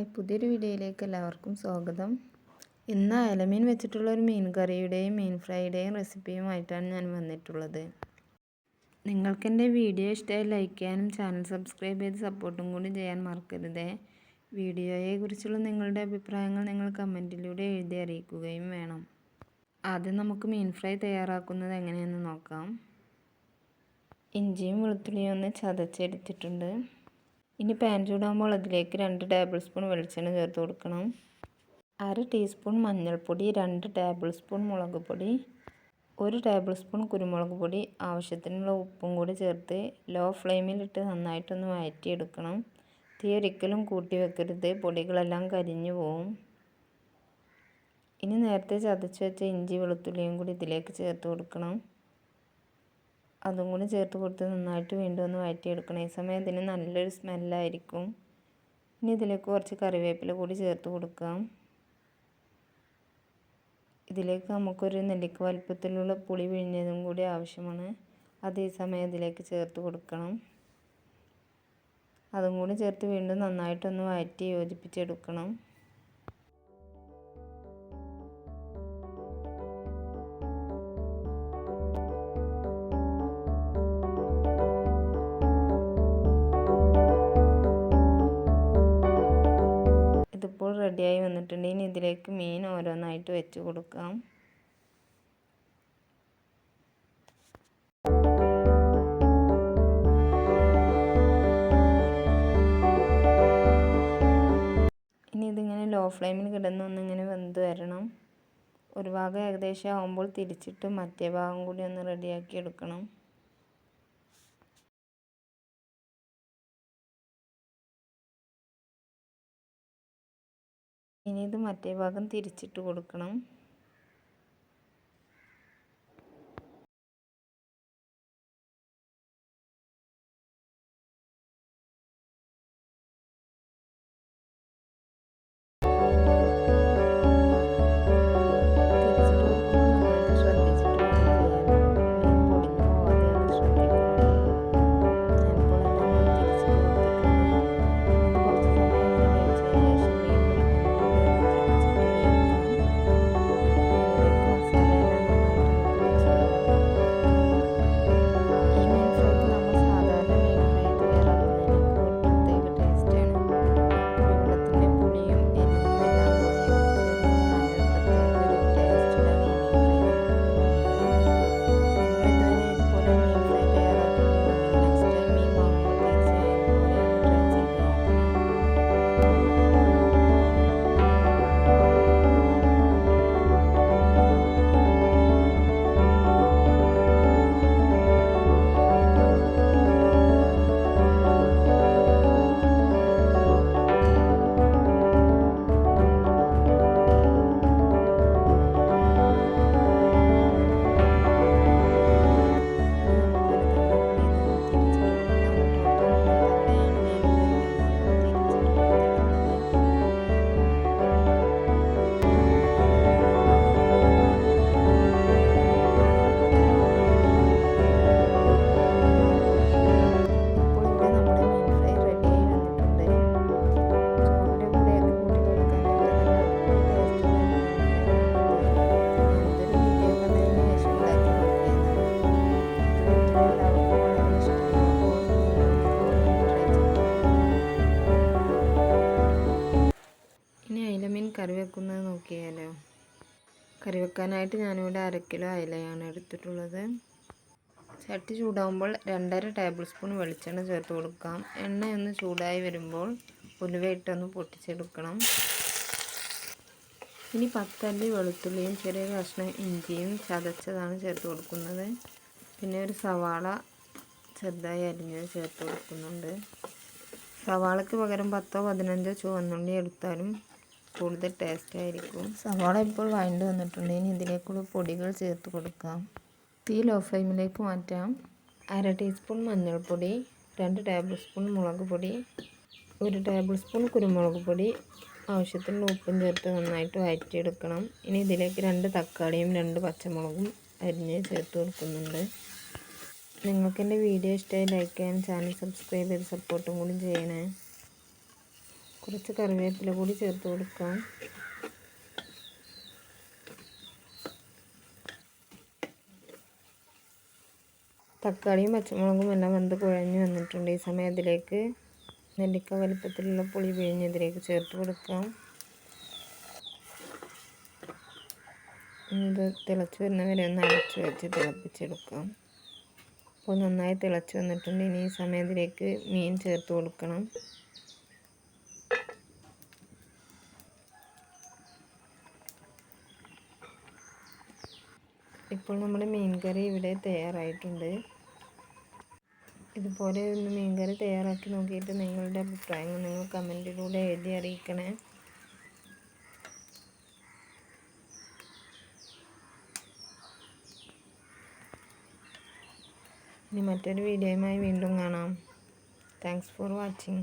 Hi പുതിയൊരു വീഡിയോയിലേക്ക് എല്ലാവർക്കും സ്വാഗതം. ഇന്ന് അയലമീൻ വെച്ചിട്ടുള്ള ഒരു മീൻ കറിയുടെയും മീൻ ഫ്രൈയുടെയും റെസിപ്പിയുമായിട്ടാണ് ഞാൻ വന്നിട്ടുള്ളത്. നിങ്ങൾക്ക് എന്റെ വീഡിയോ ഇഷ്ടമായി ലൈക്ക് ചെയ്യാനും ചാനൽ സബ്സ്ക്രൈബ് ചെയ്ത് സപ്പോർട്ടും കൂടി ചെയ്യാൻ മറക്കരുത്. വീഡിയോയെക്കുറിച്ചുള്ള നിങ്ങളുടെ അഭിപ്രായങ്ങൾ നിങ്ങൾ കമന്റിലൂടെ എഴുതി അറിയിക്കുകയും വേണം. ആദ്യം നമുക്ക് മീൻ ഫ്രൈ തയ്യാറാക്കുന്നത് എങ്ങനെയെന്ന് നോക്കാം. ഇഞ്ചിയും വെളുത്തുള്ളിയും ഒന്ന് ചതച്ചെടുത്തിട്ടുണ്ട്. ഇനി പാൻ ചൂടാകുമ്പോൾ അതിലേക്ക് രണ്ട് ടേബിൾ സ്പൂൺ വെളിച്ചെണ്ണ ചേർത്ത് കൊടുക്കണം. അര ടീസ്പൂൺ മഞ്ഞൾപ്പൊടി രണ്ട് ടേബിൾ സ്പൂൺ മുളക് പൊടി ഒരു ടേബിൾ സ്പൂൺ കുരുമുളക് പൊടി ആവശ്യത്തിനുള്ള ഉപ്പും കൂടി ചേർത്ത് ലോ ഫ്ലെയിമിലിട്ട് നന്നായിട്ടൊന്ന് വഴറ്റിയെടുക്കണം. തീ ഒരിക്കലും കൂട്ടി വെക്കരുത് പൊടികളെല്ലാം കരിഞ്ഞു പോവും. ഇനി നേരത്തെ ചതച്ച് വെച്ച ഇഞ്ചി വെളുത്തുള്ളിയും കൂടി ഇതിലേക്ക് ചേർത്ത് കൊടുക്കണം. അതും കൂടി ചേർത്ത് കൊടുത്ത് നന്നായിട്ട് വീണ്ടും ഒന്ന് വഴറ്റിയെടുക്കണം. ഈ സമയം ഇതിന് നല്ലൊരു സ്മെല്ലായിരിക്കും. ഇനി ഇതിലേക്ക് കുറച്ച് കറിവേപ്പില കൂടി ചേർത്ത് കൊടുക്കാം. ഇതിലേക്ക് നമുക്കൊരു നെല്ലിക്ക വലുപ്പത്തിലുള്ള പുളി പിഴിഞ്ഞതും കൂടി ആവശ്യമാണ്. അത് ഈ സമയം ഇതിലേക്ക് ചേർത്ത് കൊടുക്കണം. അതും കൂടി ചേർത്ത് വീണ്ടും നന്നായിട്ടൊന്ന് വഴറ്റി യോജിപ്പിച്ചെടുക്കണം. റെഡിയായി വന്നിട്ടുണ്ട്. ഇനി ഇതിലേക്ക് മീൻ ഓരോന്നായിട്ട് വെച്ച് കൊടുക്കാം. ഇനി ഇതിങ്ങനെ ലോ ഫ്ലെയിമിൽ കിടന്ന് ഒന്നിങ്ങനെ വെന്ത് വരണം. ഒരു ഭാഗം ഏകദേശം ആകുമ്പോൾ തിരിച്ചിട്ട് മറ്റേ ഭാഗം കൂടി ഒന്ന് റെഡിയാക്കി എടുക്കണം. ഇനി ഇത് മറ്റേ ഭാഗം തിരിച്ചിട്ട് കൊടുക്കണം. കറി വെക്കുന്നത് നോക്കിയാലോ? കറി വെക്കാനായിട്ട് ഞാനിവിടെ അര കിലോ അയലയാണ് എടുത്തിട്ടുള്ളത്. ചട്ടി ചൂടാകുമ്പോൾ രണ്ടര ടേബിൾ സ്പൂൺ വെളിച്ചെണ്ണ ചേർത്ത് കൊടുക്കാം. എണ്ണയൊന്ന് ചൂടായി വരുമ്പോൾ ഉലുവയിട്ടൊന്ന് പൊട്ടിച്ചെടുക്കണം. ഇനി പത്തല്ലി വെളുത്തുള്ളിയും ചെറിയ കഷ്ണം ഇഞ്ചിയും ചതച്ചതാണ് ചേർത്ത് കൊടുക്കുന്നത്. പിന്നെ ഒരു സവാള ചെറുതായി അരിഞ്ഞത് ചേർത്ത് കൊടുക്കുന്നുണ്ട്. സവാളയ്ക്ക് പകരം പത്തോ പതിനഞ്ചോ ചുവന്നുള്ളി എടുത്താലും കൂടുതൽ ടേസ്റ്റ് ആയിരിക്കും. സവാള ഇപ്പോൾ വഴണ്ട് വന്നിട്ടുണ്ട്. ഇനി ഇതിലേക്കുള്ള പൊടികൾ ചേർത്ത് കൊടുക്കാം. തീ ലോ ഫ്ലെയിമിലേക്ക് മാറ്റാം. അര ടീസ്പൂൺ മഞ്ഞൾപ്പൊടി രണ്ട് ടേബിൾ സ്പൂൺ മുളക് പൊടി ഒരു ടേബിൾ സ്പൂൺ കുരുമുളക് പൊടി ആവശ്യത്തിനുള്ള ഉപ്പും ചേർത്ത് നന്നായിട്ട് വഴറ്റിയെടുക്കണം. ഇനി ഇതിലേക്ക് രണ്ട് തക്കാളിയും രണ്ട് പച്ചമുളകും അരിഞ്ഞ് ചേർത്ത് കൊടുക്കുന്നുണ്ട്. നിങ്ങൾക്ക് എന്റെ വീഡിയോ ഇഷ്ടമായി ലൈക്ക് ചെയ്യാൻ ചാനൽ സബ്സ്ക്രൈബ് ചെയ്ത് സപ്പോർട്ടും കൂടി ചെയ്യണേ. കുറച്ച് കറിവേപ്പില കൂടി ചേർത്ത് കൊടുക്കാം. തക്കാളിയും പച്ചമുളകും എല്ലാം വെന്ത് കുഴഞ്ഞ് വന്നിട്ടുണ്ട്. ഈ സമയത്തിലേക്ക് നെല്ലിക്ക വലുപ്പത്തിലുള്ള പുളി പിഴിഞ്ഞ് ഇതിലേക്ക് ചേർത്ത് കൊടുക്കാം. ഇത് തിളച്ച് വരുന്ന വരെ ഒന്ന് അടച്ച് വെച്ച് തിളപ്പിച്ചെടുക്കാം. അപ്പോൾ നന്നായി തിളച്ച് വന്നിട്ടുണ്ട്. ഇനി ഈ സമയത്തിലേക്ക് മീൻ ചേർത്ത് കൊടുക്കണം. ഇപ്പോൾ നമ്മുടെ മീൻ കറി ഇവിടെ തയ്യാറായിട്ടുണ്ട്. ഇതുപോലെ ഒന്ന് മീൻ കറി തയ്യാറാക്കി നോക്കിയിട്ട് നിങ്ങളുടെ അഭിപ്രായങ്ങൾ നിങ്ങൾ കമന്റിലൂടെ എഴുതി അറിയിക്കണേ. ഇനി മറ്റൊരു വീഡിയോയുമായി വീണ്ടും കാണാം. Thanks for watching